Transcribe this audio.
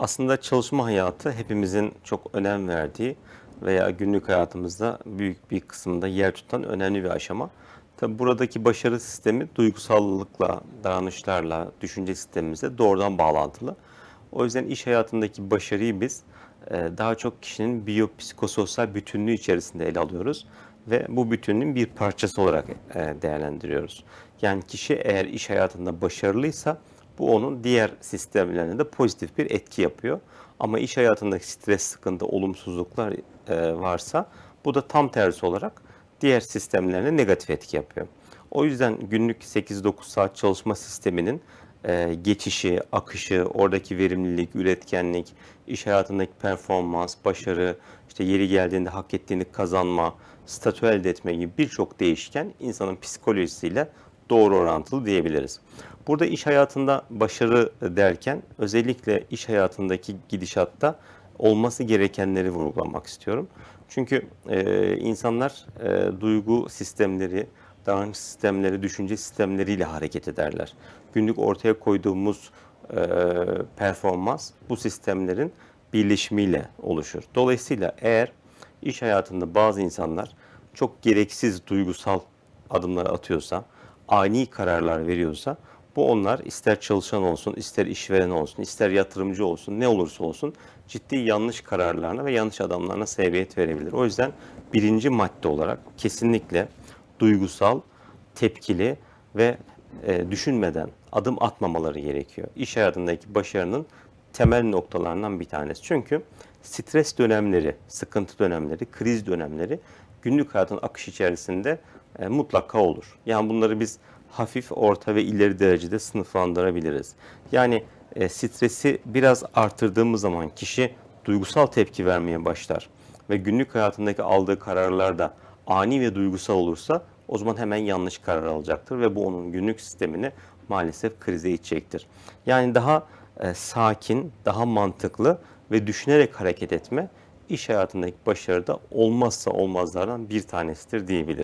Aslında çalışma hayatı hepimizin çok önem verdiği veya günlük hayatımızda büyük bir kısmında yer tutan önemli bir aşama. Tabi buradaki başarı sistemi duygusallıkla, davranışlarla, düşünce sistemimizle doğrudan bağlantılı. O yüzden iş hayatındaki başarıyı biz e, daha çok kişinin biyopsikososyal bütünlüğü içerisinde ele alıyoruz ve bu bütünlüğün bir parçası olarak e, değerlendiriyoruz. Yani kişi eğer iş hayatında başarılıysa bu onun diğer sistemlerine de pozitif bir etki yapıyor. Ama iş hayatındaki stres, sıkıntı, olumsuzluklar e, varsa bu da tam tersi olarak diğer sistemlerine negatif etki yapıyor. O yüzden günlük 8-9 saat çalışma sisteminin e, geçişi, akışı, oradaki verimlilik, üretkenlik, iş hayatındaki performans, başarı, işte yeri geldiğinde hak ettiğini kazanma, statü elde etme gibi birçok değişken insanın psikolojisiyle doğru orantılı diyebiliriz. Burada iş hayatında başarı derken özellikle iş hayatındaki gidişatta olması gerekenleri vurgulamak istiyorum. Çünkü e, insanlar e, duygu sistemleri, davranış sistemleri, düşünce sistemleriyle hareket ederler. Günlük ortaya koyduğumuz e, performans bu sistemlerin birleşimiyle oluşur. Dolayısıyla eğer iş hayatında bazı insanlar çok gereksiz duygusal adımlar atıyorsa, ani kararlar veriyorsa bu onlar ister çalışan olsun, ister işveren olsun, ister yatırımcı olsun, ne olursa olsun ciddi yanlış kararlarına ve yanlış adamlarına sebebiyet verebilir. O yüzden birinci madde olarak kesinlikle duygusal, tepkili ve e, düşünmeden adım atmamaları gerekiyor. İş hayatındaki başarının temel noktalarından bir tanesi. Çünkü stres dönemleri, sıkıntı dönemleri, kriz dönemleri günlük hayatın akış içerisinde e, mutlaka olur. Yani bunları biz hafif, orta ve ileri derecede sınıflandırabiliriz. Yani e, stresi biraz artırdığımız zaman kişi duygusal tepki vermeye başlar ve günlük hayatındaki aldığı kararlar da ani ve duygusal olursa o zaman hemen yanlış karar alacaktır ve bu onun günlük sistemini maalesef krize itecektir. Yani daha e, sakin, daha mantıklı ve düşünerek hareket etme iş hayatındaki başarıda olmazsa olmazlardan bir tanesidir diyebiliriz.